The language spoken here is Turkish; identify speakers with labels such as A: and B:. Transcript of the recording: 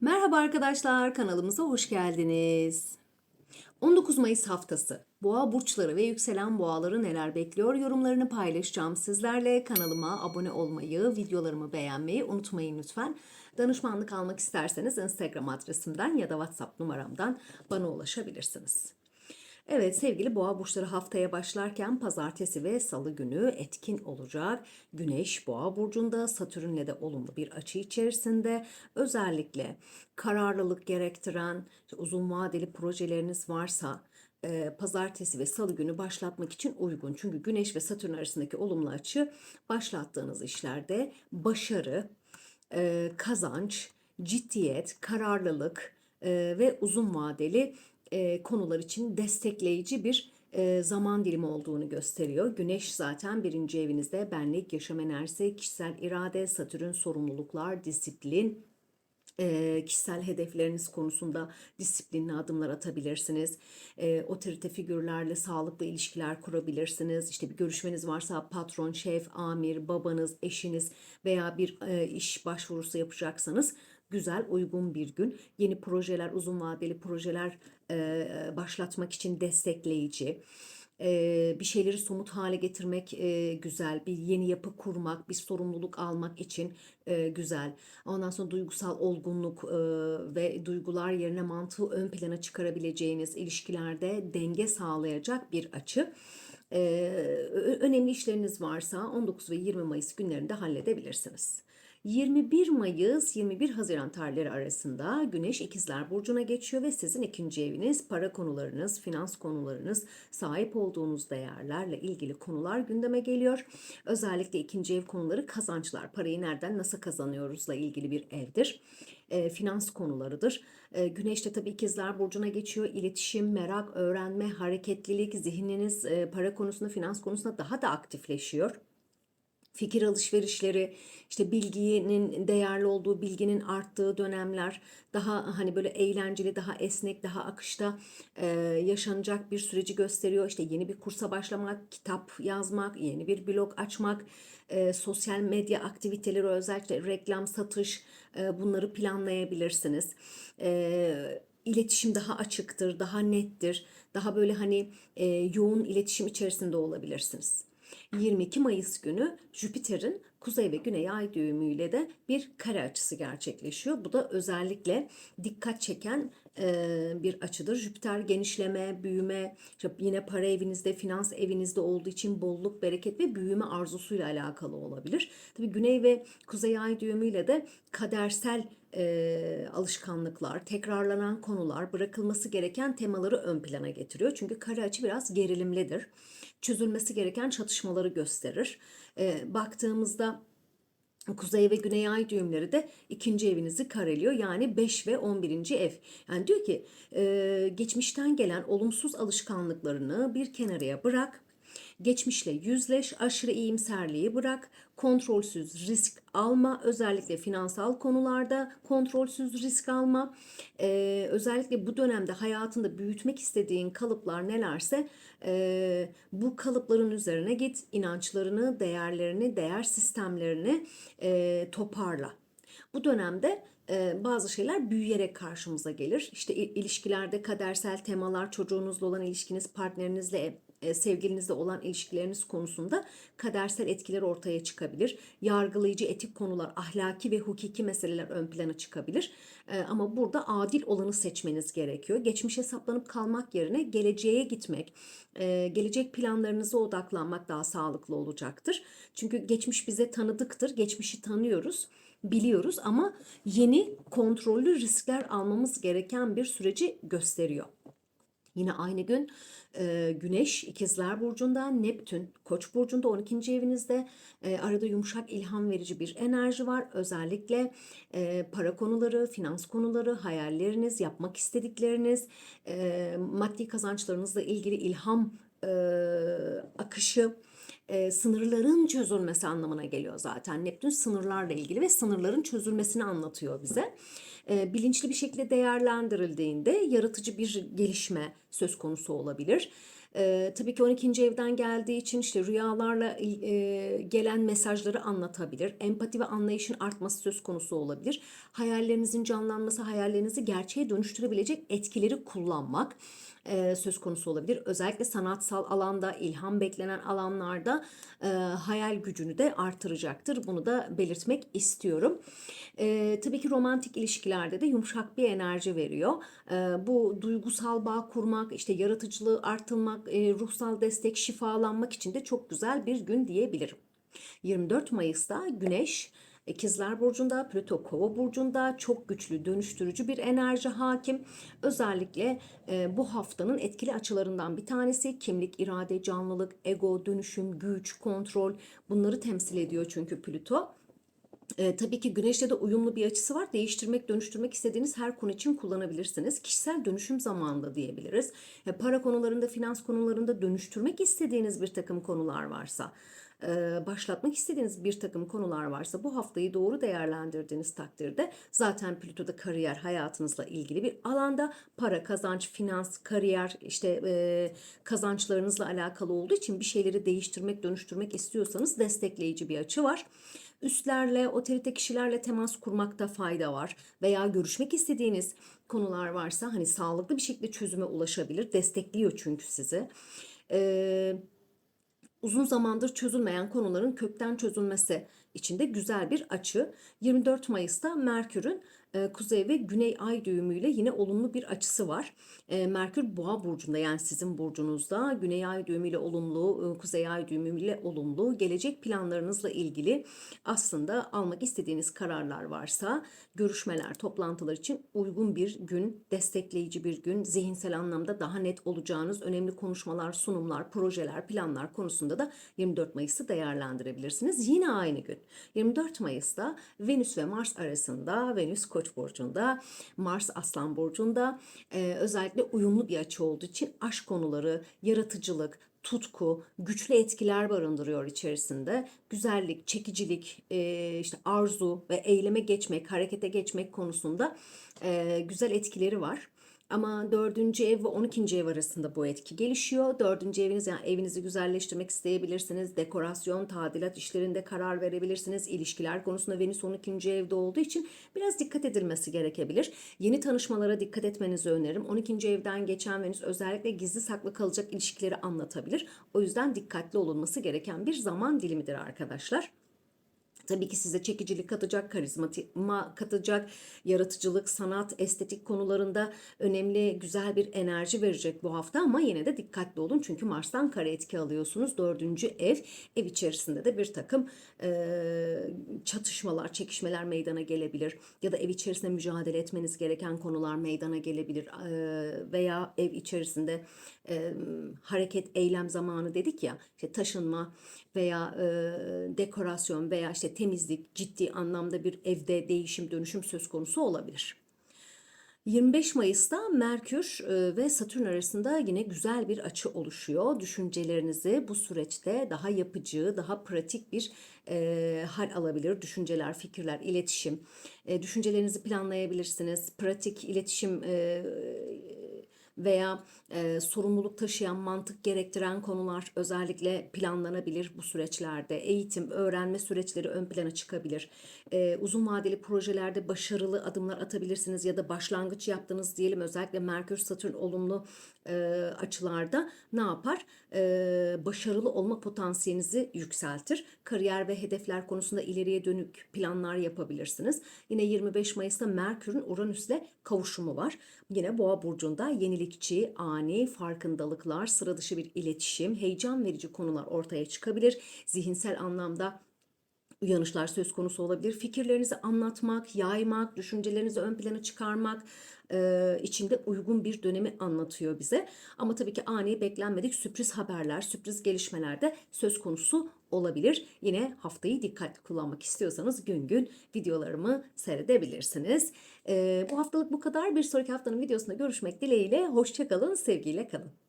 A: Merhaba arkadaşlar, kanalımıza hoş geldiniz. 19 Mayıs haftası. Boğa burçları ve yükselen boğaları neler bekliyor yorumlarını paylaşacağım sizlerle. Kanalıma abone olmayı, videolarımı beğenmeyi unutmayın lütfen. Danışmanlık almak isterseniz Instagram adresimden ya da WhatsApp numaramdan bana ulaşabilirsiniz. Evet sevgili boğa burçları haftaya başlarken pazartesi ve salı günü etkin olacak. Güneş boğa burcunda Satürn'le de olumlu bir açı içerisinde. Özellikle kararlılık gerektiren uzun vadeli projeleriniz varsa e, pazartesi ve salı günü başlatmak için uygun. Çünkü güneş ve satürn arasındaki olumlu açı başlattığınız işlerde başarı, e, kazanç, ciddiyet, kararlılık e, ve uzun vadeli e, konular için destekleyici bir e, zaman dilimi olduğunu gösteriyor. Güneş zaten birinci evinizde benlik, yaşam enerjisi, kişisel irade, satürn sorumluluklar, disiplin, e, kişisel hedefleriniz konusunda disiplinli adımlar atabilirsiniz. E, otorite figürlerle sağlıklı ilişkiler kurabilirsiniz. İşte bir görüşmeniz varsa patron, şef, amir, babanız, eşiniz veya bir e, iş başvurusu yapacaksanız güzel, uygun bir gün. Yeni projeler, uzun vadeli projeler e, başlatmak için destekleyici. E, bir şeyleri somut hale getirmek e, güzel, bir yeni yapı kurmak, bir sorumluluk almak için e, güzel. Ondan sonra duygusal olgunluk e, ve duygular yerine mantığı ön plana çıkarabileceğiniz ilişkilerde denge sağlayacak bir açı. E, önemli işleriniz varsa 19 ve 20 Mayıs günlerinde halledebilirsiniz. 21 Mayıs 21 Haziran tarihleri arasında Güneş İkizler Burcu'na geçiyor ve sizin ikinci eviniz, para konularınız, finans konularınız, sahip olduğunuz değerlerle ilgili konular gündeme geliyor. Özellikle ikinci ev konuları kazançlar, parayı nereden nasıl kazanıyoruzla ilgili bir evdir. E, finans konularıdır. E, Güneş de tabii ikizler burcuna geçiyor. İletişim, merak, öğrenme, hareketlilik, zihniniz e, para konusunda, finans konusunda daha da aktifleşiyor fikir alışverişleri, işte bilginin değerli olduğu, bilginin arttığı dönemler, daha hani böyle eğlenceli, daha esnek, daha akışta e, yaşanacak bir süreci gösteriyor. İşte yeni bir kursa başlamak, kitap yazmak, yeni bir blog açmak, e, sosyal medya aktiviteleri özellikle reklam, satış e, bunları planlayabilirsiniz. E, iletişim daha açıktır, daha nettir, daha böyle hani e, yoğun iletişim içerisinde olabilirsiniz. 22 Mayıs günü Jüpiter'in kuzey ve güney ay düğümüyle de bir kare açısı gerçekleşiyor. Bu da özellikle dikkat çeken e, bir açıdır. Jüpiter genişleme, büyüme, yine para evinizde, finans evinizde olduğu için bolluk, bereket ve büyüme arzusuyla alakalı olabilir. Tabii güney ve kuzey ay düğümüyle de kadersel e, alışkanlıklar, tekrarlanan konular, bırakılması gereken temaları ön plana getiriyor. Çünkü kare açı biraz gerilimlidir. Çözülmesi gereken çatışmaları gösterir. E, baktığımızda Kuzey ve Güney ay düğümleri de ikinci evinizi kareliyor. Yani 5 ve 11. ev. Yani diyor ki e, geçmişten gelen olumsuz alışkanlıklarını bir kenarıya bırak Geçmişle yüzleş, aşırı iyimserliği bırak, kontrolsüz risk alma, özellikle finansal konularda kontrolsüz risk alma. Ee, özellikle bu dönemde hayatında büyütmek istediğin kalıplar nelerse e, bu kalıpların üzerine git, inançlarını, değerlerini, değer sistemlerini e, toparla. Bu dönemde e, bazı şeyler büyüyerek karşımıza gelir. İşte ilişkilerde kadersel temalar, çocuğunuzla olan ilişkiniz, partnerinizle sevgilinizle olan ilişkileriniz konusunda kadersel etkiler ortaya çıkabilir. Yargılayıcı etik konular, ahlaki ve hukuki meseleler ön plana çıkabilir. E, ama burada adil olanı seçmeniz gerekiyor. Geçmişe saplanıp kalmak yerine geleceğe gitmek, e, gelecek planlarınıza odaklanmak daha sağlıklı olacaktır. Çünkü geçmiş bize tanıdıktır, geçmişi tanıyoruz biliyoruz ama yeni kontrollü riskler almamız gereken bir süreci gösteriyor. Yine aynı gün e, Güneş İkizler Burcu'nda, Neptün Koç Burcu'nda 12. evinizde e, arada yumuşak ilham verici bir enerji var. Özellikle e, para konuları, finans konuları, hayalleriniz, yapmak istedikleriniz, e, maddi kazançlarınızla ilgili ilham e, akışı, e, sınırların çözülmesi anlamına geliyor zaten. Neptün sınırlarla ilgili ve sınırların çözülmesini anlatıyor bize. E, bilinçli bir şekilde değerlendirildiğinde yaratıcı bir gelişme söz konusu olabilir. Ee, tabii ki 12. evden geldiği için işte rüyalarla e, gelen mesajları anlatabilir. Empati ve anlayışın artması söz konusu olabilir. Hayallerinizin canlanması, hayallerinizi gerçeğe dönüştürebilecek etkileri kullanmak e, söz konusu olabilir. Özellikle sanatsal alanda, ilham beklenen alanlarda e, hayal gücünü de artıracaktır. Bunu da belirtmek istiyorum. E, tabii ki romantik ilişkilerde de yumuşak bir enerji veriyor. E, bu duygusal bağ kurmak, işte yaratıcılığı artırmak, e, ruhsal destek, şifalanmak için de çok güzel bir gün diyebilirim. 24 Mayıs'ta Güneş İkizler Burcu'nda, Plüto Kova Burcu'nda çok güçlü, dönüştürücü bir enerji hakim. Özellikle e, bu haftanın etkili açılarından bir tanesi kimlik, irade, canlılık, ego, dönüşüm, güç, kontrol bunları temsil ediyor çünkü Plüto. E, tabii ki güneşle de uyumlu bir açısı var. Değiştirmek, dönüştürmek istediğiniz her konu için kullanabilirsiniz. Kişisel dönüşüm zamanında diyebiliriz. E, para konularında, finans konularında dönüştürmek istediğiniz bir takım konular varsa e, başlatmak istediğiniz bir takım konular varsa bu haftayı doğru değerlendirdiğiniz takdirde zaten Plüto'da kariyer hayatınızla ilgili bir alanda para, kazanç, finans, kariyer işte e, kazançlarınızla alakalı olduğu için bir şeyleri değiştirmek, dönüştürmek istiyorsanız destekleyici bir açı var. Üstlerle, otorite kişilerle temas kurmakta fayda var veya görüşmek istediğiniz konular varsa hani sağlıklı bir şekilde çözüme ulaşabilir. Destekliyor çünkü sizi. Eee uzun zamandır çözülmeyen konuların kökten çözülmesi için de güzel bir açı. 24 Mayıs'ta Merkür'ün kuzey ve güney ay düğümüyle yine olumlu bir açısı var. E, Merkür boğa burcunda yani sizin burcunuzda güney ay düğümüyle olumlu, e, kuzey ay düğümüyle olumlu. Gelecek planlarınızla ilgili aslında almak istediğiniz kararlar varsa görüşmeler, toplantılar için uygun bir gün, destekleyici bir gün, zihinsel anlamda daha net olacağınız önemli konuşmalar, sunumlar, projeler, planlar konusunda da 24 Mayıs'ı değerlendirebilirsiniz. Yine aynı gün 24 Mayıs'ta Venüs ve Mars arasında Venüs Koç Koç burcunda, Mars Aslan burcunda e, özellikle uyumlu bir açı olduğu için aşk konuları, yaratıcılık, tutku, güçlü etkiler barındırıyor içerisinde. Güzellik, çekicilik, e, işte arzu ve eyleme geçmek, harekete geçmek konusunda e, güzel etkileri var. Ama dördüncü ev ve 12. ev arasında bu etki gelişiyor. Dördüncü eviniz yani evinizi güzelleştirmek isteyebilirsiniz. Dekorasyon, tadilat işlerinde karar verebilirsiniz. İlişkiler konusunda Venüs 12. evde olduğu için biraz dikkat edilmesi gerekebilir. Yeni tanışmalara dikkat etmenizi öneririm. 12. evden geçen Venüs özellikle gizli saklı kalacak ilişkileri anlatabilir. O yüzden dikkatli olunması gereken bir zaman dilimidir arkadaşlar. Tabii ki size çekicilik katacak, karizma katacak, yaratıcılık, sanat, estetik konularında önemli, güzel bir enerji verecek bu hafta. Ama yine de dikkatli olun çünkü Mars'tan kare etki alıyorsunuz. Dördüncü ev, ev içerisinde de bir takım e, çatışmalar, çekişmeler meydana gelebilir. Ya da ev içerisinde mücadele etmeniz gereken konular meydana gelebilir. E, veya ev içerisinde e, hareket, eylem zamanı dedik ya, işte taşınma veya e, dekorasyon veya işte temizlik, ciddi anlamda bir evde değişim dönüşüm söz konusu olabilir. 25 Mayıs'ta Merkür ve Satürn arasında yine güzel bir açı oluşuyor. Düşüncelerinizi bu süreçte daha yapıcı, daha pratik bir e, hal alabilir. Düşünceler, fikirler, iletişim. E, düşüncelerinizi planlayabilirsiniz. Pratik iletişim e, veya e, sorumluluk taşıyan, mantık gerektiren konular özellikle planlanabilir bu süreçlerde. Eğitim, öğrenme süreçleri ön plana çıkabilir. E, uzun vadeli projelerde başarılı adımlar atabilirsiniz ya da başlangıç yaptınız diyelim özellikle Merkür Satürn olumlu e, açılarda ne yapar? E, başarılı olma potansiyelinizi yükseltir. Kariyer ve hedefler konusunda ileriye dönük planlar yapabilirsiniz. Yine 25 Mayıs'ta Merkür'ün Uranüs'le kavuşumu var. Yine Boğa burcunda yenilikçi, ani farkındalıklar, sıra dışı bir iletişim, heyecan verici konular ortaya çıkabilir. Zihinsel anlamda uyanışlar söz konusu olabilir. Fikirlerinizi anlatmak, yaymak, düşüncelerinizi ön plana çıkarmak, e, içinde uygun bir dönemi anlatıyor bize. Ama tabii ki ani beklenmedik sürpriz haberler, sürpriz gelişmeler de söz konusu olabilir. Yine haftayı dikkatli kullanmak istiyorsanız gün gün videolarımı seyredebilirsiniz. E, bu haftalık bu kadar. Bir sonraki haftanın videosunda görüşmek dileğiyle. Hoşçakalın, sevgiyle kalın.